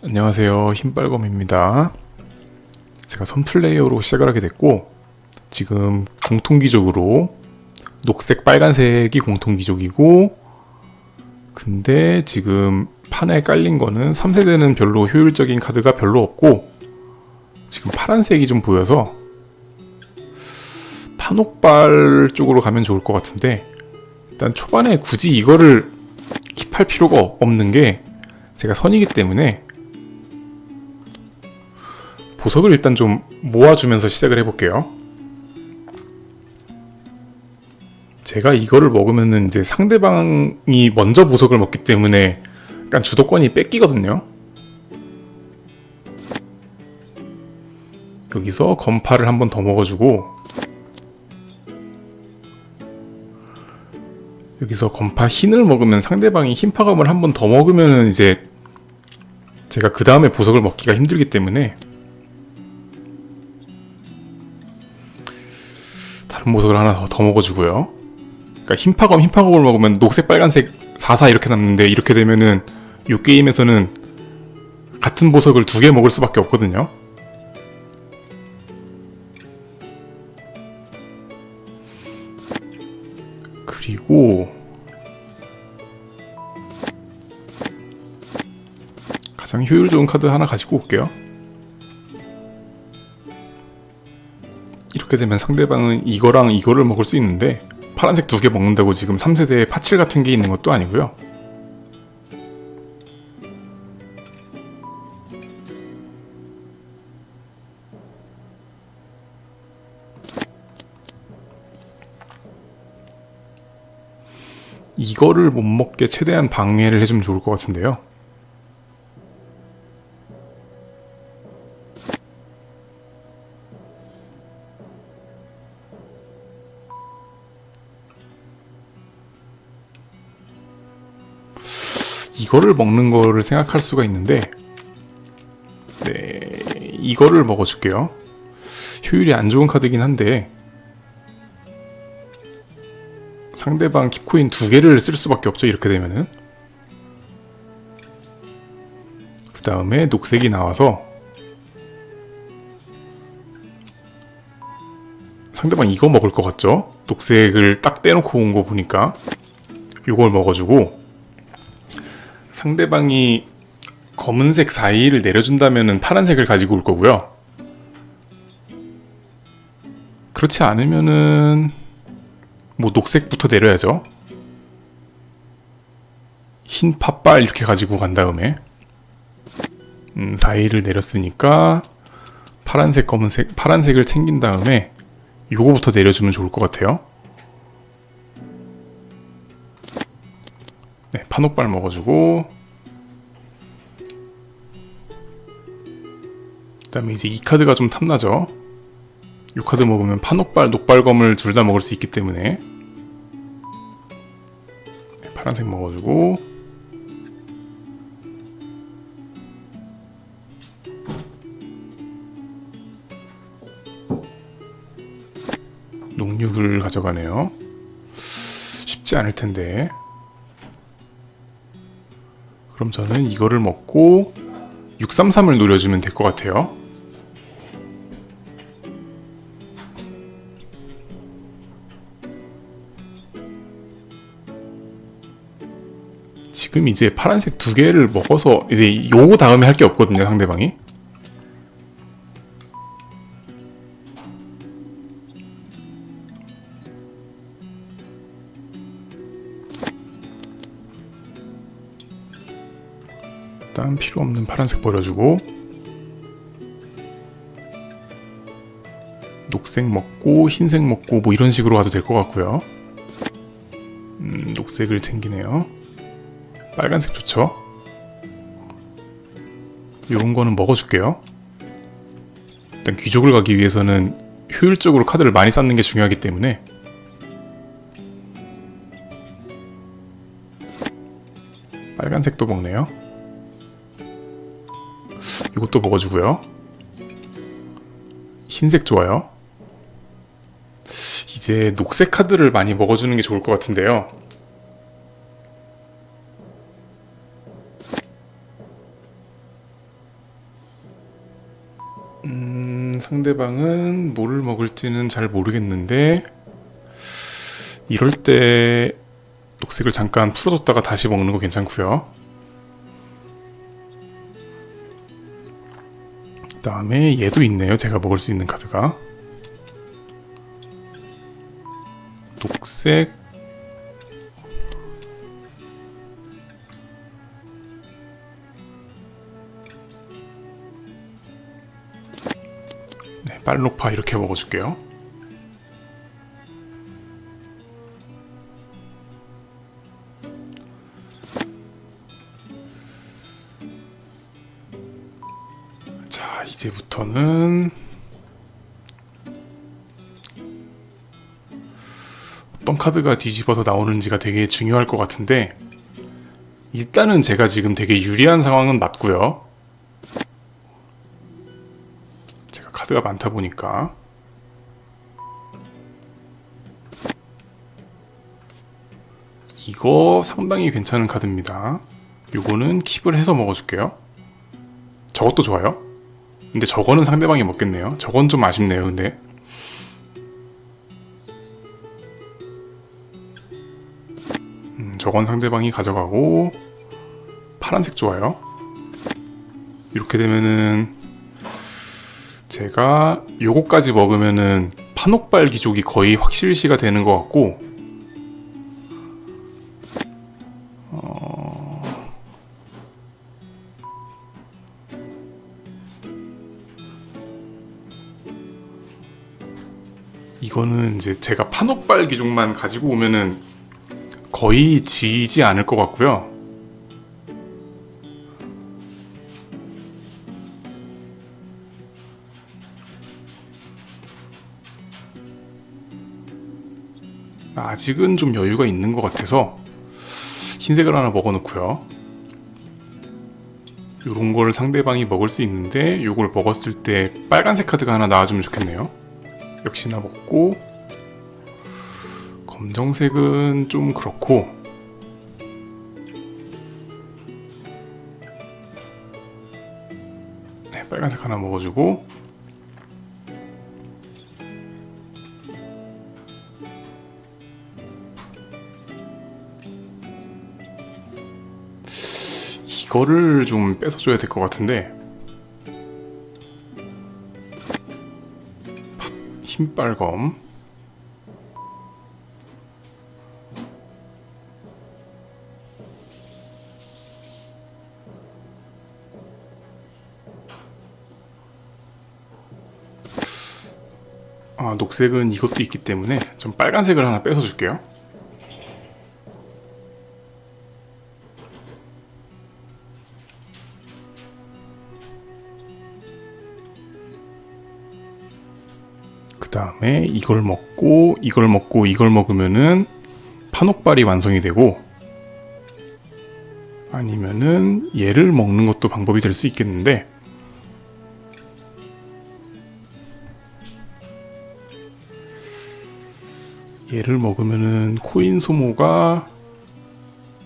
안녕하세요. 흰빨검입니다. 제가 선플레이어로 시작을 하게 됐고, 지금 공통기족으로 녹색, 빨간색이 공통기족이고, 근데 지금 판에 깔린 거는 3세대는 별로 효율적인 카드가 별로 없고, 지금 파란색이 좀 보여서, 판옥발 쪽으로 가면 좋을 것 같은데, 일단 초반에 굳이 이거를 킵할 필요가 없는 게, 제가 선이기 때문에 보석을 일단 좀 모아주면서 시작을 해볼게요. 제가 이거를 먹으면은 이제 상대방이 먼저 보석을 먹기 때문에 약간 주도권이 뺏기거든요. 여기서 건파를 한 번 더 먹어주고 여기서 건파 흰을 먹으면 상대방이 흰파검을 한 번 더 먹으면은 이제 제가 그 다음에 보석을 먹기가 힘들기 때문에 다른 보석을 하나 더, 더 먹어주고요. 그러니까 흰파검 흰파검을 먹으면 녹색 빨간색 44 이렇게 남는데 이렇게 되면은 이 게임에서는 같은 보석을 두 개 먹을 수밖에 없거든요. 그리고 가장 효율 좋은 카드 하나 가지고 올게요. 이렇게 되면 상대방은 이거랑 이거를 먹을 수 있는데 파란색 두 개 먹는다고 지금 3세대에 파칠 같은 게 있는 것도 아니고요. 이거를 못 먹게 최대한 방해를 해주면 좋을 것 같은데요. 이거를 먹는 거를 생각할 수가 있는데 네 이거를 먹어줄게요 효율이 안 좋은 카드긴 한데 상대방 킵코인 두 개를 쓸 수밖에 없죠 이렇게 되면은 그 다음에 녹색이 나와서 상대방 이거 먹을 것 같죠? 녹색을 딱 떼놓고 온 거 보니까 이걸 먹어주고 상대방이 검은색 4일을 내려준다면 파란색을 가지고 올 거고요. 그렇지 않으면은 뭐 녹색부터 내려야죠. 흰 팥발 이렇게 가지고 간 다음에 음, 4일을 내렸으니까 파란색 검은색 파란색을 챙긴 다음에 요거부터 내려주면 좋을 것 같아요. 네, 판옥발 먹어주고 그 다음에 이제 이 카드가 좀 탐나죠? 이 카드 먹으면 판옥발, 녹발검을 둘 다 먹을 수 있기 때문에. 네, 파란색 먹어주고 녹육을 가져가네요. 쉽지 않을 텐데 그럼 저는 이거를 먹고 633을 노려주면 될 것 같아요. 지금 이제 파란색 두 개를 먹어서 이제 요거 다음에 할 게 없거든요, 상대방이. 필요 없는 파란색 버려주고 녹색 먹고 흰색 먹고 뭐 이런 식으로 가도 될 것 같고요. 음, 녹색을 챙기네요. 빨간색 좋죠? 이런 거는 먹어줄게요. 일단 귀족을 가기 위해서는 효율적으로 카드를 많이 쌓는 게 중요하기 때문에 빨간색도 먹네요. 이것도 먹어주고요. 흰색 좋아요. 이제 녹색 카드를 많이 먹어주는 게 좋을 것 같은데요. 음, 상대방은 뭐를 먹을지는 잘 모르겠는데 이럴 때 녹색을 잠깐 풀어줬다가 다시 먹는 거 괜찮고요. 그 다음에 얘도 있네요. 제가 먹을 수 있는 카드가 녹색 네, 빨록파 이렇게 먹어줄게요. 이제부터는 어떤 카드가 뒤집어서 나오는지가 되게 중요할 것 같은데 일단은 제가 지금 되게 유리한 상황은 맞고요. 제가 카드가 많다 보니까 이거 상당히 괜찮은 카드입니다. 요거는 킵을 해서 먹어줄게요. 저것도 좋아요. 근데 저거는 상대방이 먹겠네요. 저건 좀 아쉽네요. 근데 음, 저건 상대방이 가져가고 파란색 좋아요. 이렇게 되면은 제가 요거까지 먹으면은 판옥발 기족이 거의 확실시가 되는 것 같고 이거는 이제 제가 판옥발 기종만 가지고 오면은 거의 지지 않을 것 같고요. 아직은 좀 여유가 있는 것 같아서 흰색을 하나 먹어놓고요. 요런 걸 상대방이 먹을 수 있는데 요걸 먹었을 때 빨간색 카드가 하나 나와주면 좋겠네요. 역시나 먹고 검정색은 좀 그렇고 네, 빨간색 하나 먹어주고 이거를 좀 뺏어줘야 될 것 같은데 흰빨검. 아 녹색은 이것도 있기 때문에 좀 빨간색을 하나 뺏어 줄게요 다음에 이걸 먹고 이걸 먹고 이걸 먹으면은 판옥발이 완성이 되고 아니면은 얘를 먹는 것도 방법이 될 수 있겠는데 얘를 먹으면은 코인 소모가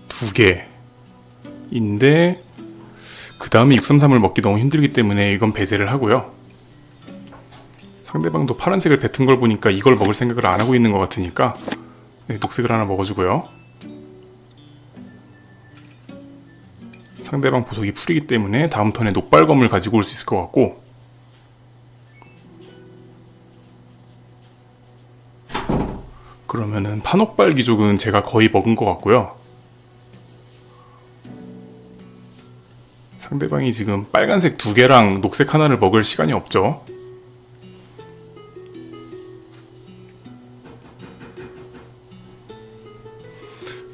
두 개인데 그 다음에 633을 먹기 너무 힘들기 때문에 이건 배제를 하고요. 상대방도 파란색을 뱉은 걸 보니까 이걸 먹을 생각을 안 하고 있는 것 같으니까 네, 녹색을 하나 먹어주고요. 상대방 보석이 풀이기 때문에 다음 턴에 녹발검을 가지고 올 수 있을 것 같고 그러면은 판옥발 기족은 제가 거의 먹은 것 같고요. 상대방이 지금 빨간색 두 개랑 녹색 하나를 먹을 시간이 없죠.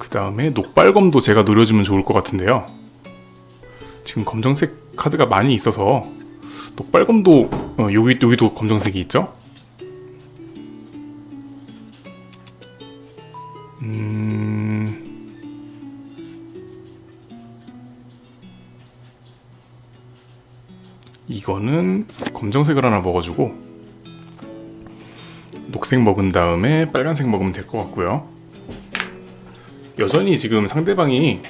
그 다음에 녹발검도 제가 노려주면 좋을 것 같은데요. 지금 검정색 카드가 많이 있어서 녹발검도 어, 여기 여기도 검정색이 있죠. 음... 이거는 검정색을 하나 먹어주고 녹색 먹은 다음에 빨간색 먹으면 될 것 같고요. 여전히 지금 상대방이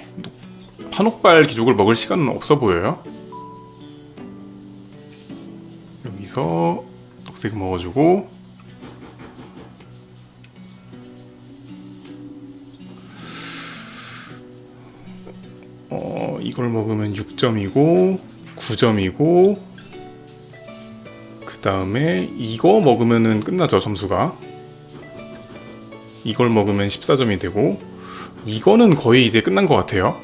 판옥발 기족을 먹을 시간은 없어 보여요. 여기서 녹색 먹어주고. 어 이걸 먹으면 6점이고 9점이고 그 다음에 이거 먹으면은 끝나죠 점수가. 이걸 먹으면 14점이 되고 이거는 거의 이제 끝난 것 같아요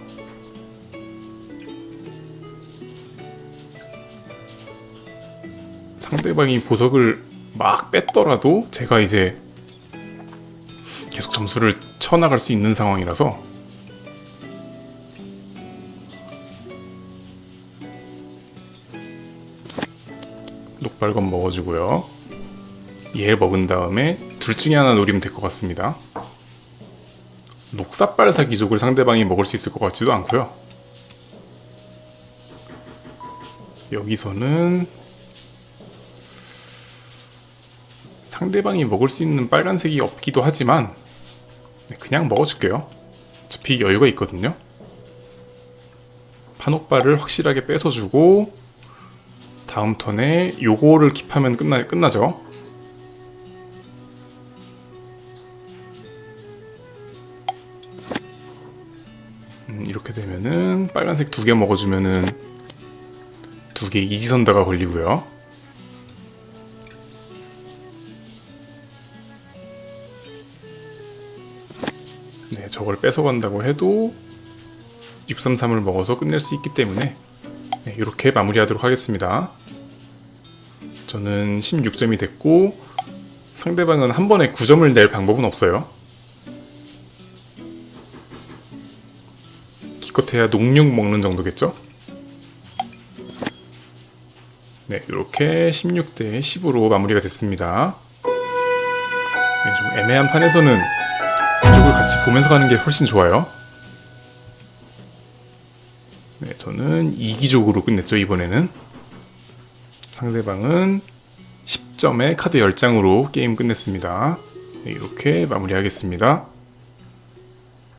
상대방이 보석을 막 뺐더라도 제가 이제 계속 점수를 쳐나갈 수 있는 상황이라서 녹발건 먹어주고요. 얘 먹은 다음에 둘 중에 하나 노리면 될 것 같습니다. 녹사빨사 귀족을 상대방이 먹을 수 있을 것 같지도 않고요. 여기서는 상대방이 먹을 수 있는 빨간색이 없기도 하지만 네, 그냥 먹어줄게요. 어차피 여유가 있거든요. 판옥발을 확실하게 뺏어주고 다음 턴에 요거를 킵하면 끝나, 끝나죠. 빨간색 두 개 먹어주면은 두 개 이지선다가 걸리고요. 네, 저걸 뺏어간다고 해도 633을 먹어서 끝낼 수 있기 때문에 네, 이렇게 마무리하도록 하겠습니다. 저는 16점이 됐고 상대방은 한 번에 9점을 낼 방법은 없어요. 기껏해야 녹육 먹는 정도겠죠? 네, 이렇게 16대 10으로 마무리가 됐습니다. 네, 좀 애매한 판에서는 이쪽을 같이 보면서 가는 게 훨씬 좋아요. 네, 저는 이기적으로 끝냈죠, 이번에는. 상대방은 10점에 카드 10장으로 게임 끝냈습니다. 네, 이렇게 마무리하겠습니다.